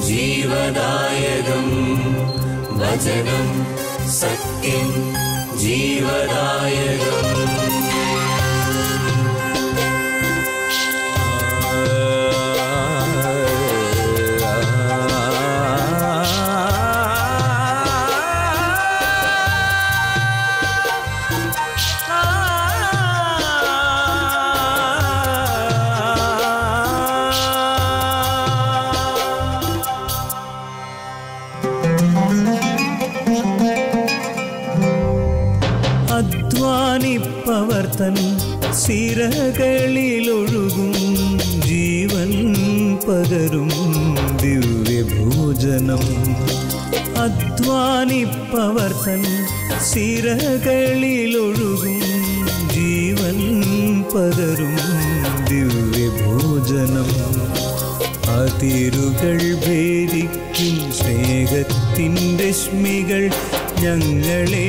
जीवदायकं भजनं सत्यं जीवदायकम्। സിരകളിലൊഴുകും ജീവൻ പകരും ദിവ്യഭോജനം. അധ്വാനിപ്പവർ തൻ സിരകളിലൊഴുകും ജീവൻ പകരും ദിവ്യഭോജനം. അതിരുകൾ ഭേദിക്കും സ്നേഹത്തിന്റെ രശ്മികൾ ഞങ്ങളെ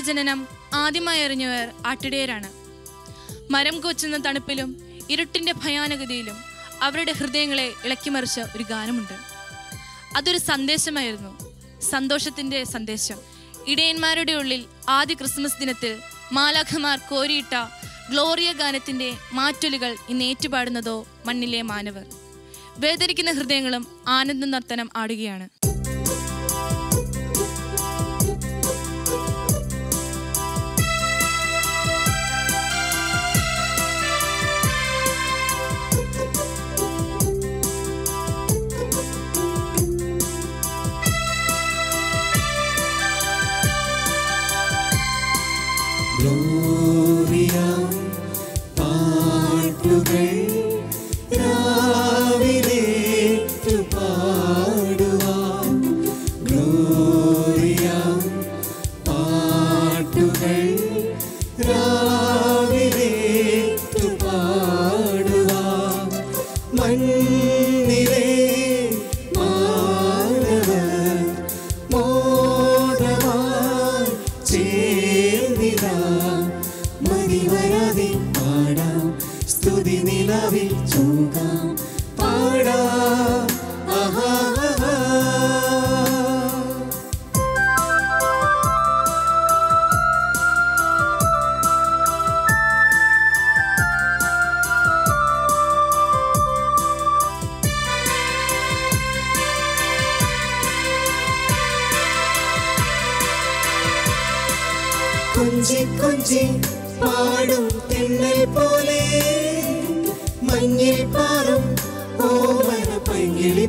ഉണ്ണിയുടെ ജനനം ആദ്യമായി അറിഞ്ഞവർ ആട്ടിടയരാണ്. മരം കൊച്ചുന്ന തണുപ്പിലും ഇരുട്ടിന്റെ ഭയാനകതയിലും അവരുടെ ഹൃദയങ്ങളെ ഇളക്കിമറിച്ച ഒരു ഗാനമുണ്ട്. അതൊരു സന്ദേശമായിരുന്നു. സന്തോഷത്തിന്റെ സന്ദേശം. ഇടയന്മാരുടെ ഉള്ളിൽ ആദ്യ ക്രിസ്മസ് ദിനത്തിൽ മാലാഖമാർ കോരിയിട്ട ഗ്ലോറിയ ഗാനത്തിന്റെ മാറ്റൊലികൾ ഇന്ന് ഏറ്റുപാടുന്നതോ മണ്ണിലെ മാനവർ. വേദനിക്കുന്ന ഹൃദയങ്ങളും ആനന്ദ നർത്തനം ആടുകയാണ്.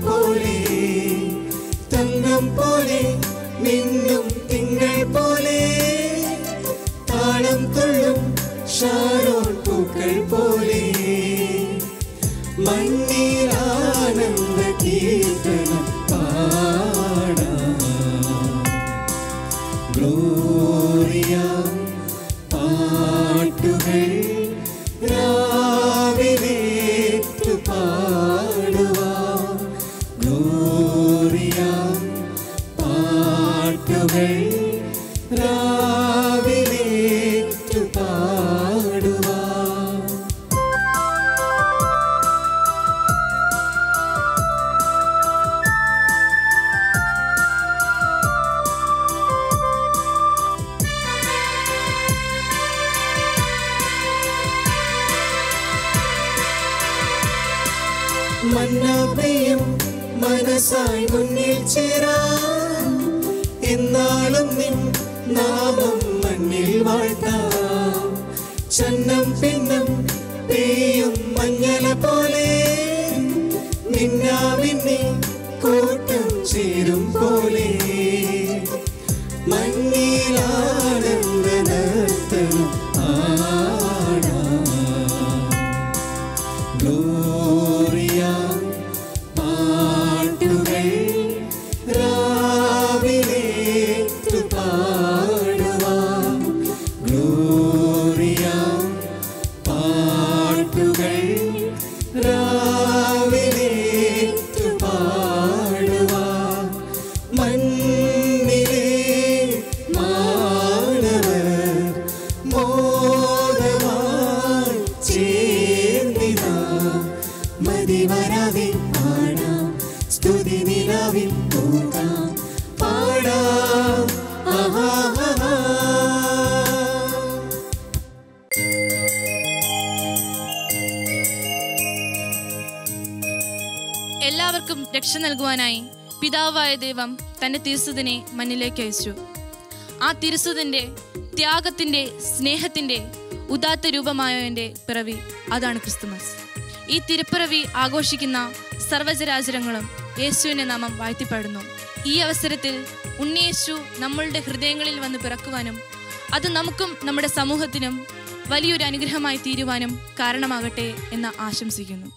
പോലെ തങ്കം പോലെ മിന്നും രക്ഷ നൽകുവാനായി പിതാവായ ദൈവം തന്റെ തിരുസുതിനെ മണ്ണിലേക്ക് അയച്ചു. ആ തിരുസുതിന്റെ ത്യാഗത്തിന്റെ സ്നേഹത്തിന്റെ ഉദാത്ത രൂപമായവന്റെ പിറവി അതാണ് ക്രിസ്തുമസ്. ഈ തിരുപ്പിറവി ആഘോഷിക്കുന്ന സർവചരാചരങ്ങളും യേശുവിന്റെ നാമം വാഴ്ത്തിപ്പാടുന്നു. ഈ അവസരത്തിൽ ഉണ്ണിയേശു നമ്മളുടെ ഹൃദയങ്ങളിൽ വന്ന് പിറക്കുവാനും അത് നമുക്കും നമ്മുടെ സമൂഹത്തിനും വലിയൊരു അനുഗ്രഹമായി തീരുവാനും കാരണമാകട്ടെ എന്ന് ആശംസിക്കുന്നു.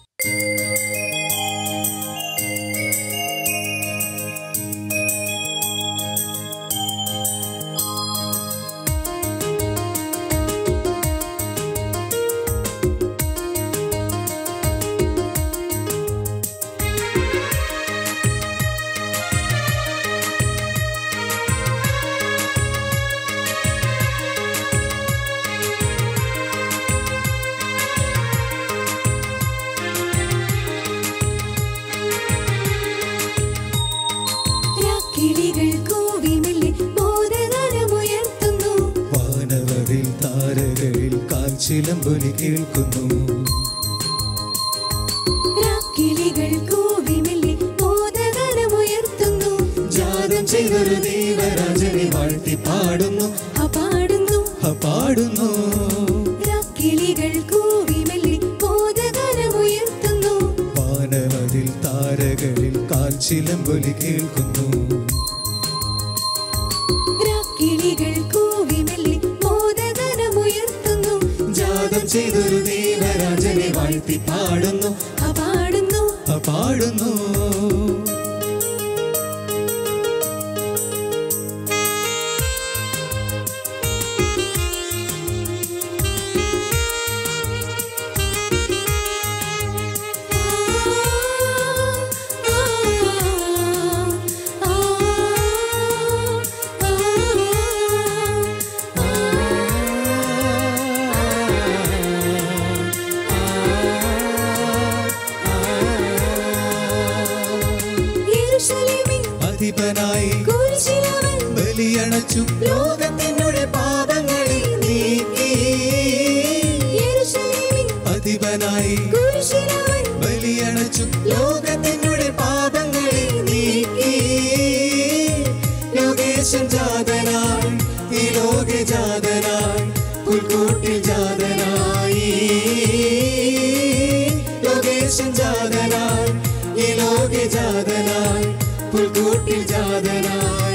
செய்தருதி പുൽക്കൂട്ടി ജാതനായി ലോകേശൻ ജാതനായി ഈ ലോക ജാതനായി പുൽക്കൂട്ടിൽ ജാതനായി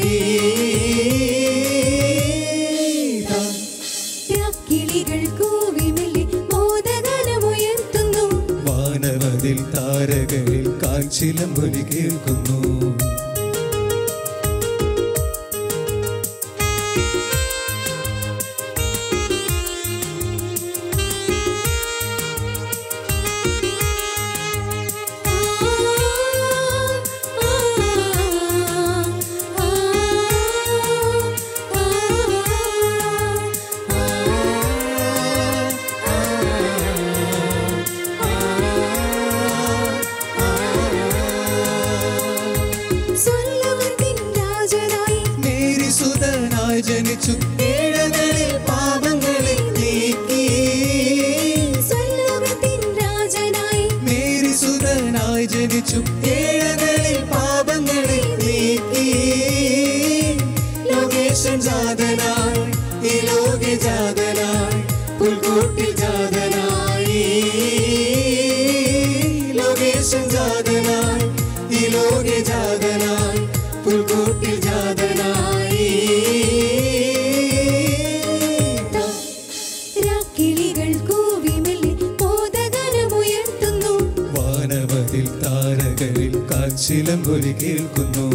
കേൾക്കുന്നു.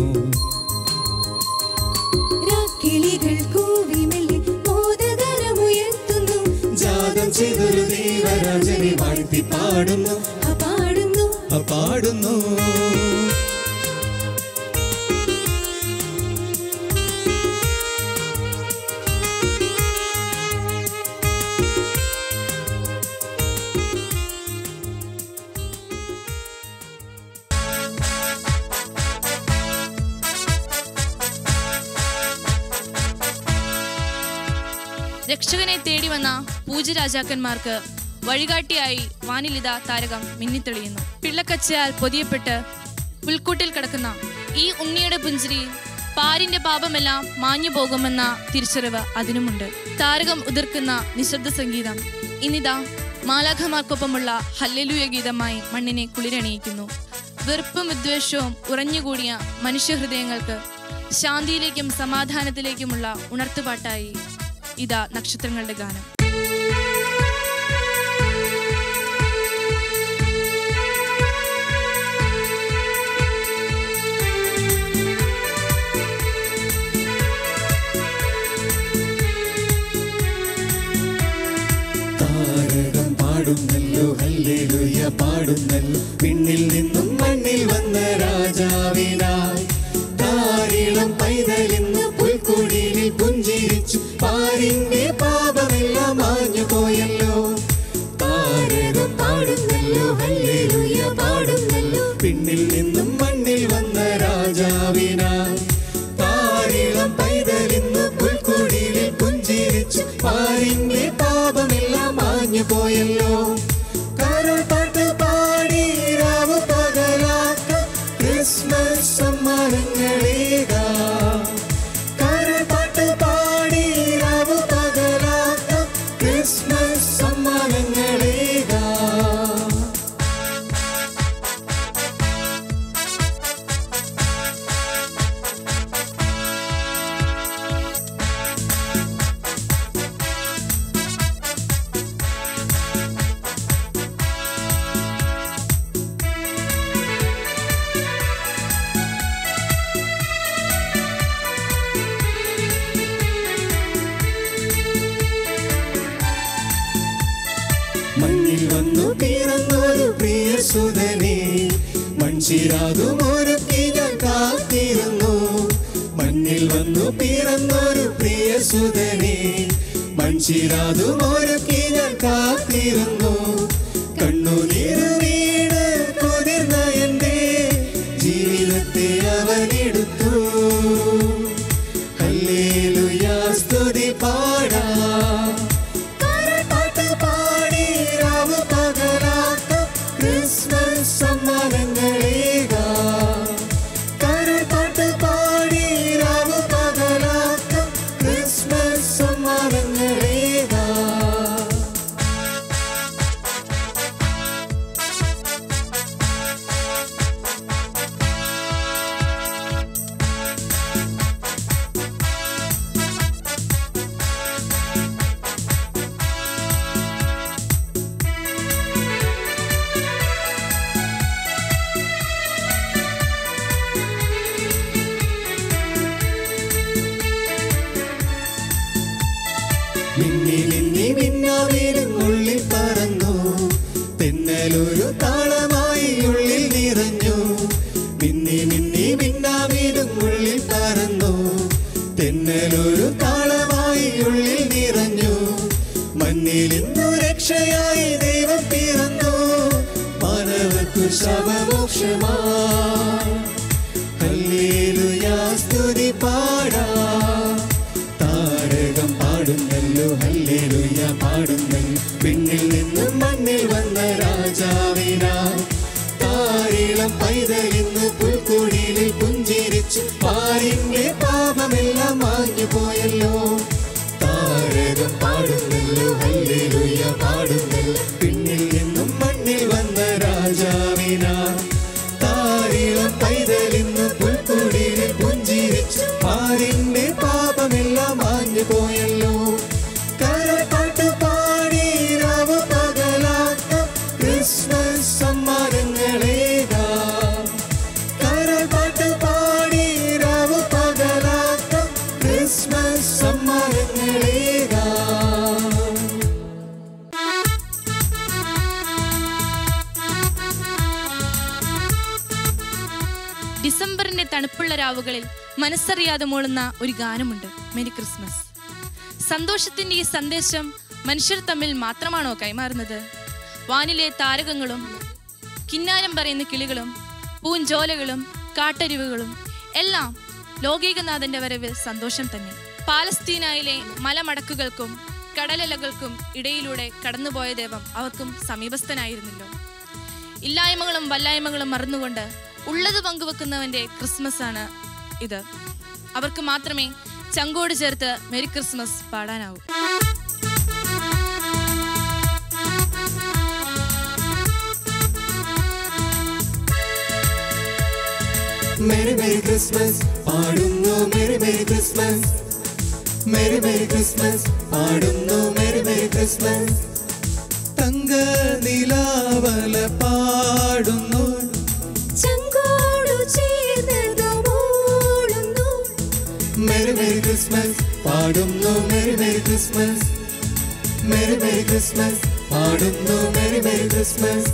ജാതം ദേവരാജനെ വാഴ്ത്തി പാടുന്നു. പാടുന്നു. പാടുന്നു. രക്ഷകനെ തേടി വന്ന പൂജരാജാക്കന്മാർക്ക് വഴികാട്ടിയായി വാനിലിത താരകം മിന്നിത്തെളിയുന്നു. പിള്ളക്കച്ചയാൽ പൊതിയപ്പെട്ട് പുൽക്കൂട്ടിൽ കിടക്കുന്ന ഈ ഉണ്ണിയുടെ പുഞ്ചിരി പാരിന്റെ പാപമെല്ലാം മാഞ്ഞു പോകുമെന്ന തിരിച്ചറിവ് അതിനുമുണ്ട്. താരകം ഉതിർക്കുന്ന നിശബ്ദ സംഗീതം ഇനിതാ മാലാഖമാർക്കൊപ്പമുള്ള ഹല്ലലൂയ ഗീതമായി മണ്ണിനെ കുളിരണിയിക്കുന്നു. വെറുപ്പും വിദ്വേഷവും ഉറഞ്ഞുകൂടിയ മനുഷ്യഹൃദയങ്ങൾക്ക് ശാന്തിയിലേക്കും സമാധാനത്തിലേക്കുമുള്ള ഉണർത്തുപാട്ടായി ഇതാ നക്ഷത്രങ്ങളുടെ ഗാനം. സുതനെ മൺചിരാതുമൊരുക്കി ഞാൻ കാത്തിരുന്നു. മണ്ണിൽ വന്നു പിറന്നൊരു പ്രിയ മൺചിരാതു മൺചിരാതുമൊരുക്കി ഞാൻ കാത്തിരുന്നു. മനസ്സറിയാതെ മൂളുന്ന ഒരു ഗാനമുണ്ട്. മെരി ക്രിസ്മസ് സന്തോഷത്തിന്റെ ഈ സന്ദേശം മനുഷ്യർ തമ്മിൽ മാത്രമാണോ കൈമാറുന്നത്? വാനിലെ താരകങ്ങളും കിന്നാരം പറയുന്ന കിളികളും പൂഞ്ചോലകളും കാട്ടരുവുകളും എല്ലാം ലോകീകനാഥന്റെ വരവിൽ സന്തോഷം തന്നെ. പാലസ്തീനായിലെ മലമടക്കുകൾക്കും കടലലകൾക്കും ഇടയിലൂടെ കടന്നുപോയ ദൈവം അവർക്കും സമീപസ്ഥനായിരുന്നല്ലോ. ഇല്ലായ്മകളും വല്ലായ്മകളും മറന്നുകൊണ്ട് ഉള്ളത് പങ്കുവെക്കുന്നവന്റെ ക്രിസ്മസ് ആണ് ഇത്. അവർക്ക് മാത്രമേ ചങ്കോട് ചേർത്ത് മെരി ക്രിസ്മസ് പാടാനാവൂ. മെരി മെരി ക്രിസ്മസ് പാടുന്നു merry merry Christmas merry merry Christmas പാടുന്നു മെരി മെരി ക്രിസ്മസ് തങ്ക നിലാവല പാടുന്നു. മെരി മെരി ക്രിസ്മസ് പാടുന്നു merry merry Christmas merry merry Christmas പാടുന്നു മെരി മെരി ക്രിസ്മസ്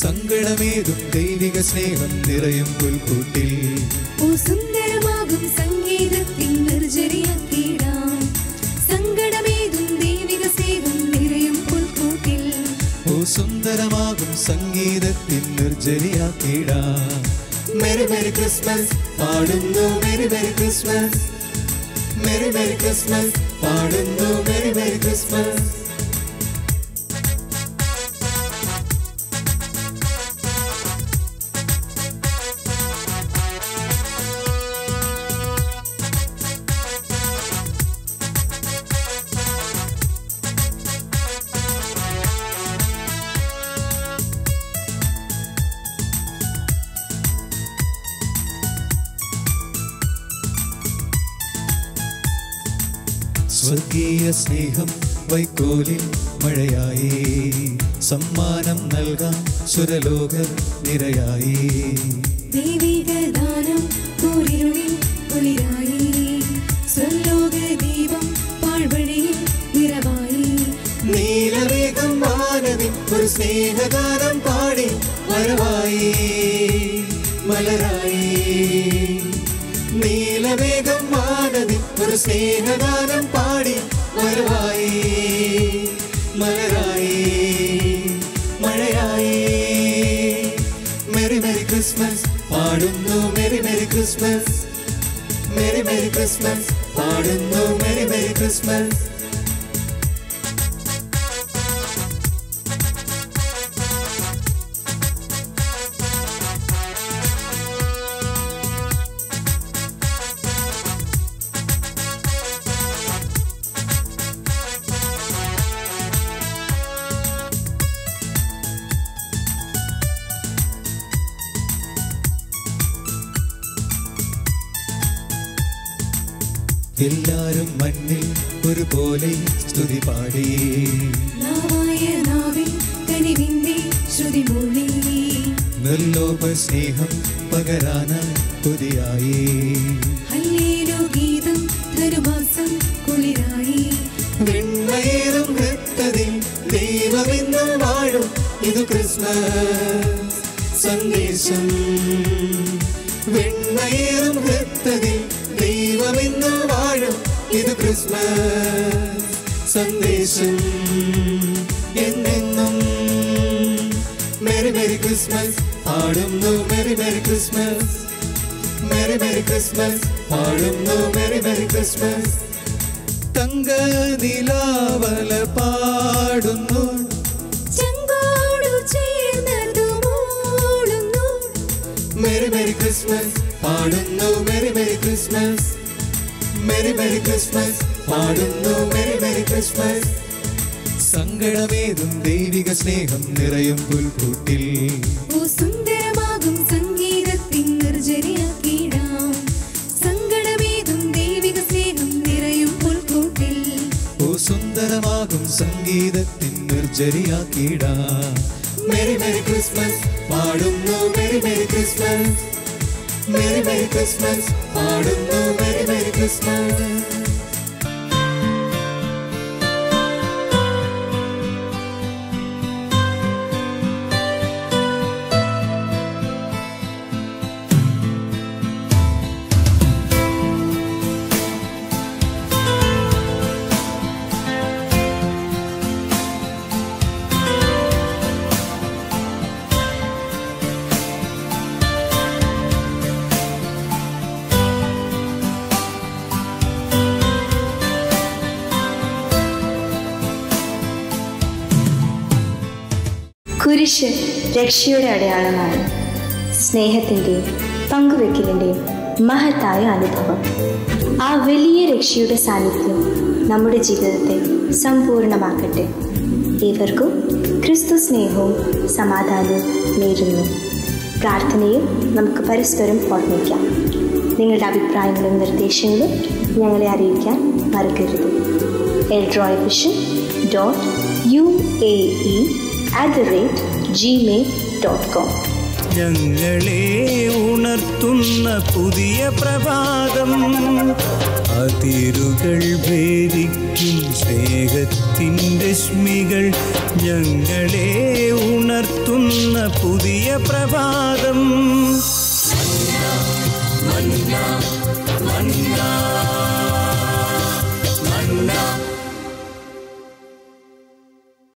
സങ്കടമേതും ദൈവിക സ്നേഹം നിറയും പുൽക്കൂട്ടിൽ. ഓ സുന്ദരമാകും സംഗീതത്തിൻ നിർജരിയാക്കിടാം സങ്കടമേതും ദൈവിക സ്നേഹം നിറയും പുൽക്കൂട്ടിൽ. ഓ സുന്ദരമാകും സംഗീതത്തിൻ നിർജരിയാക്കിടാ മെരി മെരി ക്രിസ്മസ് പാടുന്നു merry merry Christmas merry merry Christmas പാടുന്നു മെരി മെരി ക്രിസ്മസ് സ്വർഗീയ സ്നേഹം വൈക്കോലിൽ മഴയായി. സമ്മാനം നൽകാം സുരലോകർ നിരയായി. ദൈവിക ദാനം കൂരിരുളിൽ കുളിരായി സ്വലോക ദീപം പാഴ്വഴിയിൽ നിറവായി. ഒരു സ്നേഹഗാനം പാടി വരവായി. മലരായി. നീലവേഗം മാനതി ഒരു സ്നേഹഗാനം പാടി വരവായി മലരായി മഴയായി മെരി മെരി ക്രിസ്മസ് പാടുന്നു merry merry Christmas merry merry Christmas പാടുന്നു മെരി മെരി ക്രിസ്മസ് ഒരുപോലെ സ്തുതി പാടി. നല്ലോപ സ്നേഹം പകരാന കൊതിയായി. ഗീതം ധനുമാസം കുളിരായി. വെണ്മയേറും ഹൃത്തതിൽ ദൈവമെന്നും വാഴും. ഇത് ക്രിസ്മസ് സന്ദേശം. വെണ്ണയേറും ഹൃത്തതിൽ ദൈവമെന്നും വാഴും ഇത് ക്രിസ്മസ് സന്ദേശം എന്നെന്നും. മെരി മെരി ക്രിസ്മസ് പാടുന്നു merry merry Christmas merry merry Christmas പാടുന്നു മെരി മെരി ക്രിസ്മസ് തങ്ക നിലാവല പാടുന്നു മെരി മെരി ക്രിസ്മസ് പാടുന്നു merry merry Christmas merry merry Christmas പാടുന്നു മെരി മെരി ക്രിസ്മസ് സങ്കടമേതും ദൈവിക സ്നേഹം നിറയും പുൽക്കൂട്ടിൽ. ഓ സുന്ദരമാകും സംഗീതത്തിൻ നിർജരിയാക്കിടാം സങ്കടമേതും ദൈവിക സ്നേഹം നിറയും പുൽക്കൂട്ടിൽ. ഓ സുന്ദരമാകും സംഗീതത്തിൻ നിർജരിയാക്കിടാ മെരി മെരി ക്രിസ്മസ് പാടുന്നു merry merry Christmas merry merry Christmas പാടുന്നു. മെരി മെരി ക്രിസ്മസ് കുരിശ് രക്ഷയുടെ അടയാളമാണ്. സ്നേഹത്തിന്റെയും പങ്കുവെക്കലിന്റെയും മഹത്തായ അനുഭവം. ആ വലിയ രക്ഷയുടെ സാന്നിധ്യം നമ്മുടെ ജീവിതത്തെ സമ്പൂർണമാക്കട്ടെ ഏവർക്കും ക്രിസ്തു സ്നേഹവും സമാധാനവും നേരുന്നു. പ്രാർത്ഥനയും നമുക്ക് പരസ്പരം ഓർമ്മിക്കാം. നിങ്ങളുടെ അഭിപ്രായങ്ങളും നിർദ്ദേശങ്ങളും ഞങ്ങളെ അറിയിക്കാൻ മറക്കരുത്. Eldroy vision dot U A E at the rate Gmail dot com ഞങ്ങളെ ഉണർത്തുന്ന പുതിയ പ്രഭാതം. അതിരുകൾ ഭേദിക്കും സ്നേഹത്തിൻ രശ്മികൾ ഞങ്ങളെ ഉണർത്തുന്ന പുതിയ പ്രഭാതം. മന്ന മന്ന.